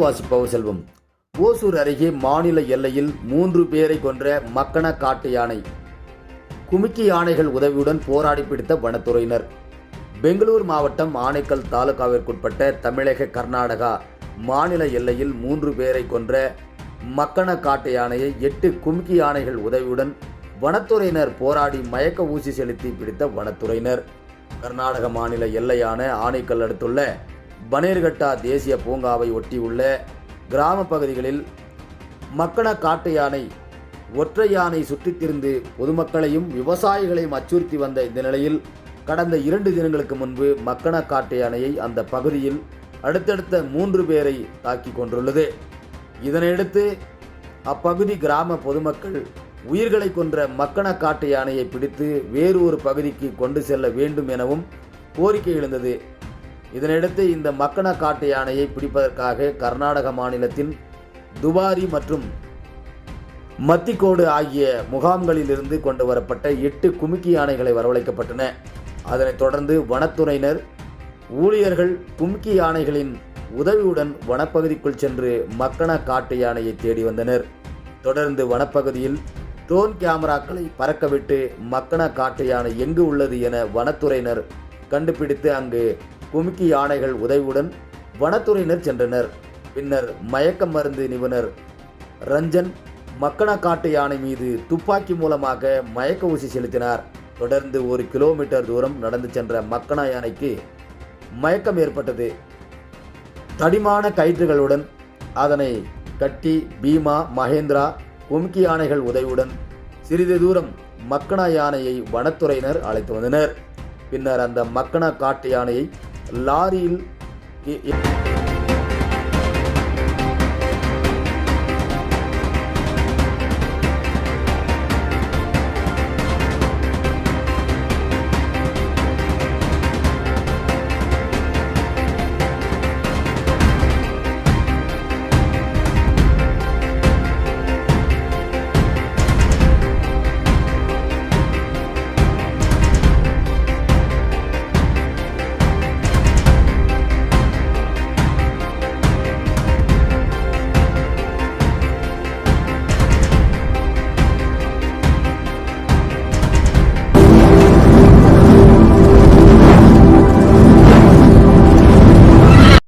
வாசிப்பவர் செல்வம். ஓசூர் அருகே மாநில எல்லையில் மூன்று பேரை கொன்ற மக்கண காட்டு யானை. குமிக்கி யானைகள் உதவியுடன் போராடி பிடித்த வனத்துறையினர். பெங்களூர் மாவட்டம் ஆனைக்கல் தாலுகாவிற்குட்பட்ட தமிழக கர்நாடகா மாநில எல்லையில் மூன்று பேரை கொன்ற மக்கண காட்டு யானையை எட்டு குமிக்கி யானைகள் உதவியுடன் வனத்துறையினர் போராடி மயக்க ஊசி செலுத்தி பிடித்த வனத்துறையினர். கர்நாடக மாநில எல்லையான ஆணைக்கல் அடுத்துள்ள பனேர்கட்டா தேசிய பூங்காவை ஒட்டியுள்ள கிராம பகுதிகளில் மக்கண காட்டு யானை ஒற்றை யானை சுற்றித் திரிந்து பொதுமக்களையும் விவசாயிகளையும் அச்சுறுத்தி வந்த இந்த நிலையில் கடந்த இரண்டு தினங்களுக்கு முன்பு மக்கண காட்டு யானையை அந்த பகுதியில் அடுத்தடுத்த மூன்று பேரை தாக்கி கொண்டுள்ளது. இதனையடுத்து அப்பகுதி கிராம பொதுமக்கள் உயிர்களை கொன்ற மக்கண காட்டு யானையை பிடித்து வேறு ஒரு பகுதிக்கு கொண்டு செல்ல வேண்டும் எனவும் கோரிக்கை எழுந்தது. இதனையடுத்து இந்த மக்கண காட்டு யானையை பிடிப்பதற்காக கர்நாடக மாநிலத்தின் துபாரி மற்றும் மத்திக்கோடு ஆகிய முகாம்களிலிருந்து கொண்டு வரப்பட்ட எட்டு குமுக்கி யானைகளை வரவழைக்கப்பட்டன. அதனைத் தொடர்ந்து வனத்துறையினர் ஊழியர்கள் கும்கி யானைகளின் உதவியுடன் வனப்பகுதிக்குள் சென்று மக்கண காட்டு யானையை தேடி வந்தனர். தொடர்ந்து வனப்பகுதியில் ட்ரோன் கேமராக்களை பறக்கவிட்டு மக்கன காட்டு யானை எங்கு உள்ளது என வனத்துறையினர் கண்டுபிடித்து அங்கு குமுக்கி யானைகள் உதவியுடன் வனத்துறையினர் சென்றனர். பின்னர் மயக்க மருந்து நிபுணர் ரஞ்சன் மக்கன காட்டு யானை மீது துப்பாக்கி மூலமாக மயக்க ஊசி செலுத்தினார். தொடர்ந்து ஒரு கிலோமீட்டர் தூரம் நடந்து சென்ற மக்கனா யானைக்கு மயக்கம் ஏற்பட்டது. தடிமான கயிற்றுகளுடன் அதனை கட்டி பீமா மகேந்திரா கும்கி யானைகள் உதவியுடன் சிறிது தூரம் மக்கனா யானையை வனத்துறையினர் அழைத்து வந்தனர். பின்னர் அந்த மக்கனா காட்டு யானையை லாரியில்